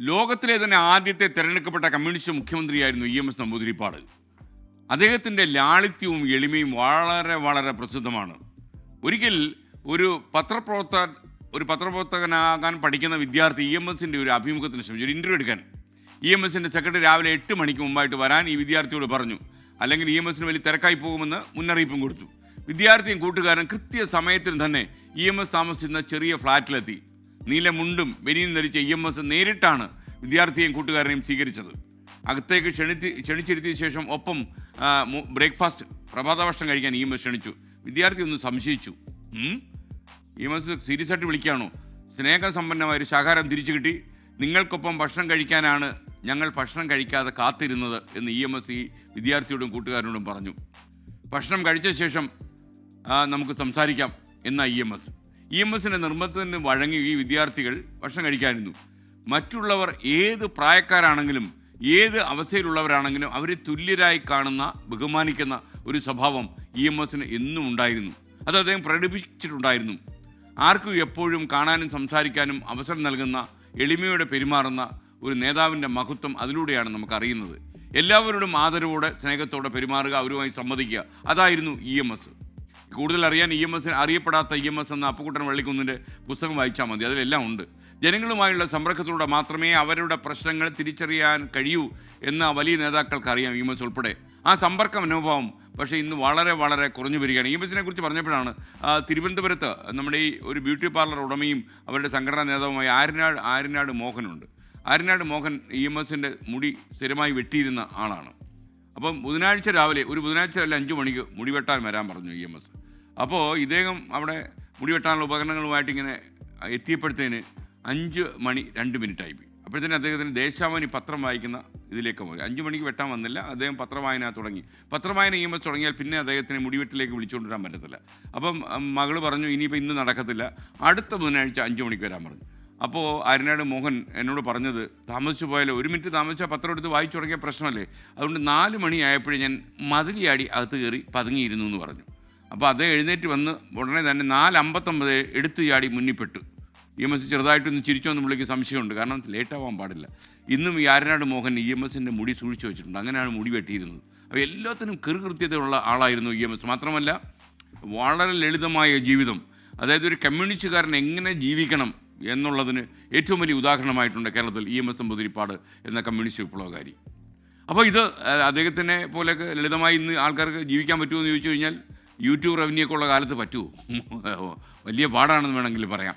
ലോകത്തിലെ തന്നെ ആദ്യത്തെ തിരഞ്ഞെടുക്കപ്പെട്ട കമ്മ്യൂണിസ്റ്റ് മുഖ്യമന്ത്രിയായിരുന്നു ഇ എം എസ് നമ്പൂതിരിപ്പാട്. അദ്ദേഹത്തിന്റെ ലാളിത്യവും എളിമയും വളരെ വളരെ പ്രസിദ്ധമാണ്. ഒരിക്കൽ ഒരു പത്രപ്രവർത്തകൻ ഒരു പത്രപ്രവർത്തകനാകാൻ പഠിക്കുന്ന വിദ്യാർത്ഥി ഇ എം എസിന്റെ ഒരു അഭിമുഖത്തിന് ശ്രമിച്ചു ഒരു ഇന്റർവ്യൂ എടുക്കാൻ. ഇ എം എസിന്റെ സെക്രട്ടറി രാവിലെ എട്ട് മണിക്ക് മുമ്പായിട്ട് വരാൻ ഈ വിദ്യാർത്ഥിയോട് പറഞ്ഞു. അല്ലെങ്കിൽ ഇ എം എസിന് വലിയ തിരക്കായി പോകുമെന്ന് മുന്നറിയിപ്പും കൊടുത്തു. വിദ്യാർത്ഥിയും കൂട്ടുകാരൻ കൃത്യ സമയത്തിന് തന്നെ ഇ എം എസ് താമസിക്കുന്ന ചെറിയ ഫ്ലാറ്റിലെത്തി. നീല മുണ്ടും വെനിയും ധരിച്ച ഇ എം എസ് നേരിട്ടാണ് വിദ്യാർത്ഥിയെയും കൂട്ടുകാരനെയും സ്വീകരിച്ചത്. അകത്തേക്ക് ക്ഷണിത്തി ക്ഷണിച്ചിരുത്തിയ ശേഷം ഒപ്പം ബ്രേക്ക്ഫാസ്റ്റ് പ്രഭാതഭക്ഷണം കഴിക്കാൻ ഇ എം എസ് ക്ഷണിച്ചു. വിദ്യാർത്ഥി ഒന്ന് സംശയിച്ചു? ഇ എം എസ് സീരിയസ് ആയിട്ട് വിളിക്കുകയാണോ? സ്നേഹസമ്പന്നമായ ഒരു ശാകാരം തിരിച്ചു കിട്ടി. നിങ്ങൾക്കൊപ്പം ഭക്ഷണം കഴിക്കാനാണ് ഞങ്ങൾ ഭക്ഷണം കഴിക്കാതെ കാത്തിരുന്നത് എന്ന് ഇ എം എസ് ഈ വിദ്യാർത്ഥിയോടും കൂട്ടുകാരനോടും പറഞ്ഞു. ഭക്ഷണം കഴിച്ച ശേഷം നമുക്ക് സംസാരിക്കാം എന്ന E M S. E M എസിന്റെ നിർബന്ധത്തിന് വഴങ്ങി ഈ വിദ്യാർത്ഥികൾ ഭക്ഷണം കഴിക്കാനിരുന്നു. മറ്റുള്ളവർ ഏത് പ്രായക്കാരാണെങ്കിലും ഏത് അവസ്ഥയിലുള്ളവരാണെങ്കിലും അവരെ തുല്യരായി കാണുന്ന ബഹുമാനിക്കുന്ന ഒരു സ്വഭാവം ഇ എം എസിന് എന്നും ഉണ്ടായിരുന്നു. അത് അദ്ദേഹം പ്രകടിപ്പിച്ചിട്ടുണ്ടായിരുന്നു. ആർക്കും എപ്പോഴും കാണാനും സംസാരിക്കാനും അവസരം നൽകുന്ന എളിമയോടെ പെരുമാറുന്ന ഒരു നേതാവിന്റെ മഹത്വം അതിലൂടെയാണ് നമുക്കറിയുന്നത്. എല്ലാവരോടും ആദരവോടെ സ്നേഹത്തോടെ പെരുമാറുക അവരുമായി സംവദിക്കുക അതായിരുന്നു ഇ എം എസ്. കൂടുതൽ അറിയാൻ ഇ എം എസ് അറിയപ്പെടാത്ത ഇ എം എസ് എന്ന അപ്പുക്കുട്ടൻ വള്ളിക്കുന്നിന്റെ പുസ്തകം വായിച്ചാൽ മതി. അതിലെല്ലാം ഉണ്ട്. ജനങ്ങളുമായുള്ള സമ്പർക്കത്തിലൂടെ മാത്രമേ അവരുടെ പ്രശ്നങ്ങൾ തിരിച്ചറിയാൻ കഴിയൂ എന്ന വലിയ നേതാക്കൾക്ക് അറിയാം ഇ എം എസ് ഉൾപ്പെടെ. ആ സമ്പർക്ക മനോഭാവം പക്ഷേ ഇന്ന് വളരെ വളരെ കുറഞ്ഞു വരികയാണ്. ഇ എം എസിനെ കുറിച്ച് പറഞ്ഞപ്പോഴാണ് തിരുവനന്തപുരത്ത് നമ്മുടെ ഈ ഒരു ബ്യൂട്ടി പാർലർ ഉടമയും അവരുടെ സംഘടനാ നേതാവുമായ ആര്യനാട് ആര്യനാട് മോഹനുണ്ട്. ആര്യനാട് മോഹൻ ഇ എം എസിന്റെ മുടി സ്ഥിരമായി വെട്ടിയിരുന്ന ആളാണ്. അപ്പം ബുധനാഴ്ച രാവിലെ ഒരു ബുധനാഴ്ച അല്ല അഞ്ച് മണിക്ക് മുടി വെട്ടാൻ വരാൻ പറഞ്ഞു ഇ എം എസ്. അപ്പോൾ ഇദ്ദേഹം അവിടെ മുടി വെട്ടാനുള്ള ഉപകരണങ്ങളുമായിട്ട് ഇങ്ങനെ എത്തിയപ്പോഴത്തേന് അഞ്ച് മണി രണ്ട് മിനിറ്റ് ആയി അപ്പോഴത്തേന് അദ്ദേഹത്തിന് ദേശാവനി പത്രം വായിക്കുന്ന ഇതിലേക്ക് പോയി. അഞ്ച് മണിക്ക് വെട്ടാൻ വന്നില്ല. അദ്ദേഹം പത്രവായന തുടങ്ങി. പത്രവായന ചെയ്യുമ്പോൾ തുടങ്ങിയാൽ പിന്നെ അദ്ദേഹത്തിന് മുടിവെട്ടിലേക്ക് വിളിച്ചുകൊണ്ട് വരാൻ പറ്റത്തില്ല. അപ്പം മകൾ പറഞ്ഞു ഇനിയിപ്പോൾ ഇന്ന് നടക്കത്തില്ല. അടുത്ത ബുധനാഴ്ച അഞ്ച് മണിക്ക് വരാൻ പറഞ്ഞു. അപ്പോൾ അരനാട് മോഹൻ എന്നോട് പറഞ്ഞത് താമസിച്ചു പോയാലോ? ഒരു മിനിറ്റ് താമസിച്ചാൽ പത്രം എടുത്ത് വായിച്ചു തുടങ്ങിയ പ്രശ്നമല്ലേ? അതുകൊണ്ട് നാല് മണിയായപ്പോഴേ ഞാൻ മതിലിയാടി അകത്ത് കയറി പതുങ്ങിയിരുന്നു എന്ന് പറഞ്ഞു. അപ്പോൾ അത് എഴുന്നേറ്റ് വന്ന് ഉടനെ തന്നെ നാല് അമ്പത്തൊമ്പത് എടുത്തു ചാടി മുന്നിപ്പെട്ടു. ഇ എം എസ് ചെറുതായിട്ടൊന്ന് ചിരിച്ചോന്ന് പുള്ളിക്ക് സംശയമുണ്ട്. കാരണം ലേറ്റാവാൻ പാടില്ല. ഇന്നും ഈ ആരനാട് മോഹൻ ഇ എം എസിന്റെ മുടി സൂക്ഷിച്ചു വെച്ചിട്ടുണ്ട്. അങ്ങനെയാണ് മുടി വെട്ടിയിരുന്നത്. അപ്പോൾ എല്ലാത്തിനും കൃകൃത്യതയുള്ള ആളായിരുന്നു ഇ എം എസ് മാത്രമല്ല വളരെ ലളിതമായ ജീവിതം. അതായത് ഒരു കമ്മ്യൂണിസ്റ്റുകാരൻ എങ്ങനെ ജീവിക്കണം എന്നുള്ളതിന് ഏറ്റവും വലിയ ഉദാഹരണമായിട്ടുണ്ട് കേരളത്തിൽ ഇ എം എസ് നമ്പൂതിരിപ്പാട് എന്ന കമ്മ്യൂണിസ്റ്റ് വിപ്ലവകാരി. അപ്പോൾ ഇത് അദ്ദേഹത്തിനെ പോലെയൊക്കെ ലളിതമായി ഇന്ന് ആൾക്കാർക്ക് ജീവിക്കാൻ പറ്റുമോ എന്ന് ചോദിച്ചു കഴിഞ്ഞാൽ യൂട്യൂബ് റവന്യൂ ഒക്കെ ഉള്ള കാലത്ത് പറ്റുമോ വലിയ പാടാണെന്ന് വേണമെങ്കിൽ പറയാം.